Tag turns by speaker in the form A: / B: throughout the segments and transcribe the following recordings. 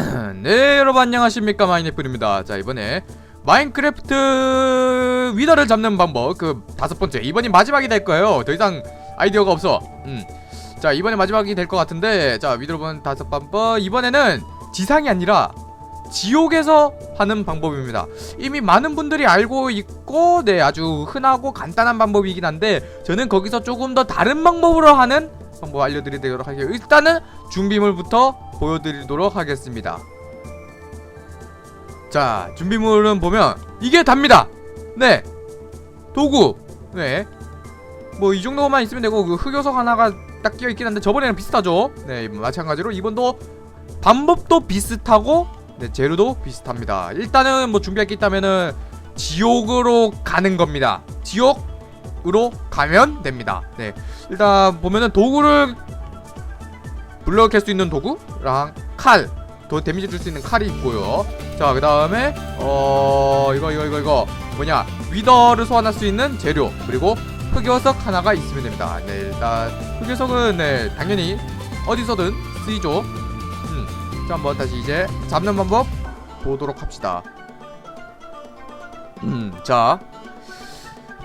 A: 네 여러분 안녕하십니까? 마이네플입니다. 자 이번에 마인크래프트 위더를 잡는 방법 그 다섯 번째. 이번이 마지막이 될 거예요. 더 이상 아이디어가 없어. 음. 자 이번에 마지막이 될 것 같은데 자 위더를 보는 다섯 방법. 이번에는 지상이 아니라 지옥에서 하는 방법입니다. 이미 많은 분들이 알고 있고 네 아주 흔하고 간단한 방법이긴 한데 저는 거기서 조금 더 다른 방법으로 하는 방법 알려드리도록 할게요. 일단은 준비물부터 보여드리도록 하겠습니다. 자 준비물은 보면 이게 답니다. 네. 도구. 네뭐 이 정도만 있으면 되고 그 흑요석 하나가 딱 끼어 있긴 한데 저번에랑 비슷하죠? 네 마찬가지로 이번도 방법도 비슷하고 네 재료도 비슷합니다. 일단은 뭐 준비할 게 있다면은 지옥으로 가는 겁니다. 지옥 으로 가면 됩니다 네 일단 보면은 도구를 불러캘 수 있는 도구랑 칼, 더 데미지 줄 수 있는 칼이 있고요. 자, 그 다음에 어 이거 이거 이거 이거 뭐냐 위더를 소환할 수 있는 재료 그리고 흑요석 하나가 있으면 됩니다. 네, 일단 흑요석은 네 당연히 어디서든 쓰이죠. 음, 자 한번 다시 이제 잡는 방법 보도록 합시다. 음, 자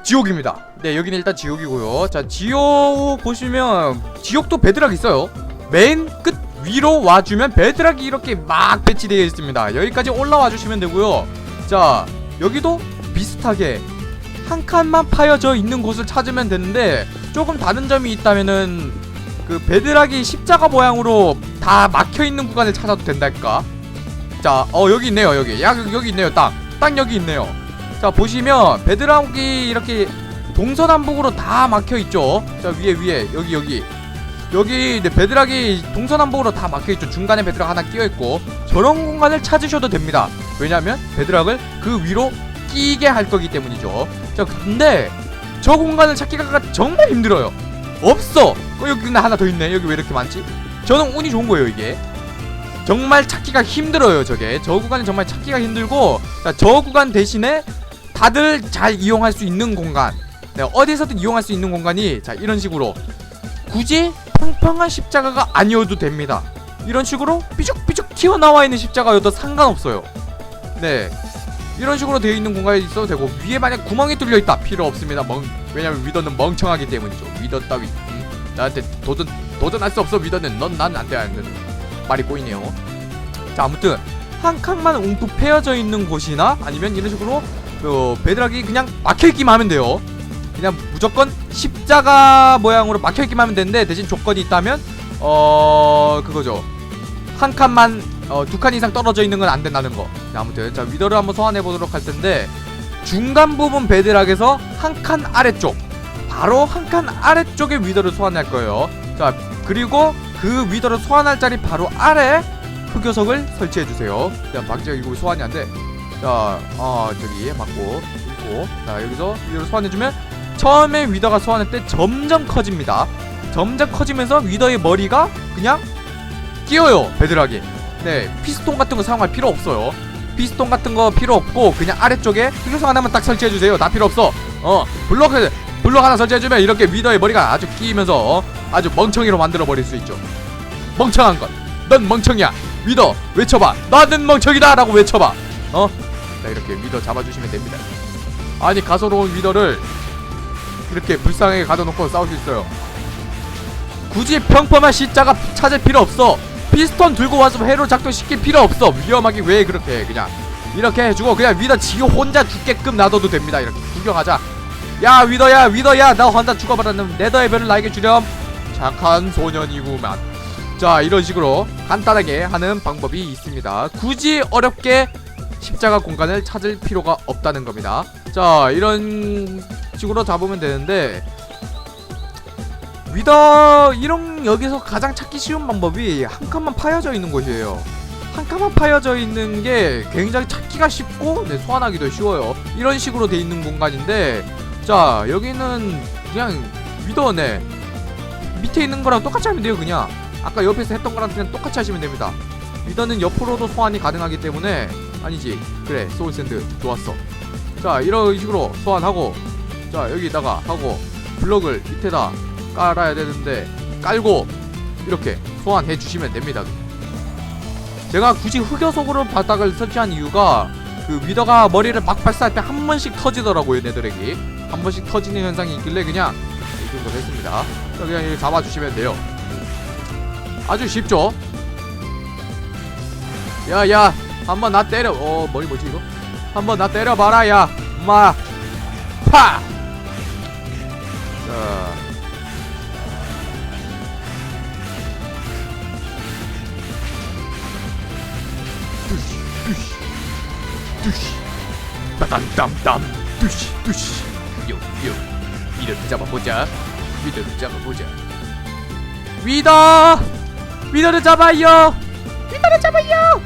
A: 지옥입니다. 네, 여기는 일단 지옥이고요. 자, 지옥 보시면 지옥도 베드락 있어요. 맨 끝 위로 와주면 베드락이 이렇게 막 배치되어 있습니다. 여기까지 올라와 주시면 되고요. 자, 여기도 비슷하게 한 칸만 파여져 있는 곳을 찾으면 되는데 조금 다른 점이 있다면은 그 베드락이 십자가 모양으로 다 막혀 있는 구간을 찾아도 된달까? 자, 어 여기 있네요. 여기. 야, 여기 있네요. 딱. 딱 여기 있네요. 자, 보시면 베드락이 이렇게 동서남북으로 다 막혀 있죠. 자, 위에 위에 여기 여기. 여기 네, 베드락이 동서남북으로 다 막혀있죠. 중간에 베드락 하나 끼어있고 저런 공간을 찾으셔도 됩니다. 왜냐하면 베드락을 그 위로 끼게 할 거기 때문이죠. 자 근데 저 공간을 찾기가 정말 힘들어요. 없어! 어, 여기 근데 하나 더 있네. 여기 왜 이렇게 많지? 저는 운이 좋은 거예요 이게. 정말 찾기가 힘들어요 저게. 저 구간이 정말 찾기가 힘들고 자, 저 구간 대신에 다들 잘 이용할 수 있는 공간 네, 어디서든 이용할 수 있는 공간이 자 이런 식으로 굳이 평평한 십자가가 아니어도 됩니다. 이런 식으로 삐죽삐죽 튀어나와 있는 십자가여도 상관없어요. 네. 이런 식으로 되어 있는 공간에 있어도 되고 위에 만약 구멍이 뚫려 있다 필요 없습니다. 멍 왜냐면 위더는 멍청하기 때문이죠. 위더 따위 음, 나한테 도전 도전할 수 없어 위더는 넌 난 안돼 안돼 말이 꼬이네요. 자 아무튼 한 칸만 웅푹 패여져 있는 곳이나 아니면 이런 식으로 그 베드락이 그냥 막혀 있기만 하면 돼요. 그냥 무조건 십자가 모양으로 막혀있기만 하면 되는데 대신 조건이 있다면 어 그거죠. 한 칸만 어, 두 칸 이상 떨어져 있는 건 안 된다는 거. 자, 아무튼 자 위더를 한번 소환해 보도록 할 텐데 중간 부분 베드락에서 한 칸 아래쪽 바로 한 칸 아래쪽에 위더를 소환할 거예요. 자 그리고 그 위더를 소환할 자리 바로 아래 흑요석을 설치해 주세요. 자 박지가 이거 소환이 안돼 자, 어, 저기 맞고 있고 자 여기서 위더를 소환해주면 처음에 위더가 소환할 때 점점 커집니다. 점점 커지면서 위더의 머리가 그냥 끼어요 베드락에. 네 피스톤 같은 거 사용할 필요 없어요. 피스톤 같은 거 필요 없고 그냥 아래쪽에 흑요석 하나만 딱 설치해 주세요. 나 필요 없어. 어 블록 블록 하나 설치해 주면 이렇게 위더의 머리가 아주 끼면서 어, 아주 멍청이로 만들어 버릴 수 있죠. 멍청한 것. 넌 멍청이야. 위더 외쳐봐. 나는 멍청이다라고 외쳐봐. 어? 자 이렇게 위더 잡아주시면 됩니다. 아니 가소로운 위더를 이렇게 불쌍하게 가둬놓고 싸울 수 있어요. 굳이 평범한 십자가 찾을 필요 없어. 피스톤 들고 와서 회로 작동시킬 필요 없어. 위험하게 왜 그렇게 해, 그냥 이렇게 해주고 그냥 위더 지 혼자 죽게끔 놔둬도 됩니다. 이렇게 구경하자. 야 위더야 위더야 나 혼자 죽어버렸는 네더의 별을 나에게 주렴. 착한 소년이구만. 자 이런 식으로 간단하게 하는 방법이 있습니다. 굳이 어렵게 십자가 공간을 찾을 필요가 없다는 겁니다. 자 이런 식으로 잡으면 되는데 위더 이런 여기서 가장 찾기 쉬운 방법이 한 칸만 파여져 있는 곳이에요. 한 칸만 파여져 있는 게 굉장히 찾기가 쉽고 네, 소환하기도 쉬워요. 이런 식으로 돼 있는 공간인데 자 여기는 그냥 위더네 밑에 있는 거랑 똑같이 하면 돼요 그냥 아까 옆에서 했던 거랑 그냥 똑같이 하시면 됩니다. 위더는 옆으로도 소환이 가능하기 때문에 아니지? 그래 소울샌드. 좋았어. 자 이런 식으로 소환하고 자 여기다가 하고 블럭을 밑에다 깔아야 되는데 깔고 이렇게 소환해 주시면 됩니다. 제가 굳이 흑요석으로 바닥을 설치한 이유가 그 위더가 머리를 막 발사할 때 한 번씩 터지더라고요 네드렉이 한 번씩 터지는 현상이 있길래 그냥 이 정도 했습니다. 그냥 이렇게 잡아주시면 돼요. 아주 쉽죠? 야야 한번 나 때려 어 머리 뭐지 이거? 한번 나 때려봐라 야 엄마. 파! 자. 뚜시 뚜시 뚜시 따담담담. 뚜시 뚜시. 요요. 위더를 잡아보자. 위더를 잡아보자. 위더! 위더를 잡아요! 위더를 잡아요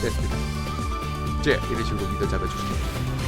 A: 됐습니다. 이제 이런 식으로 위더 잡아주시면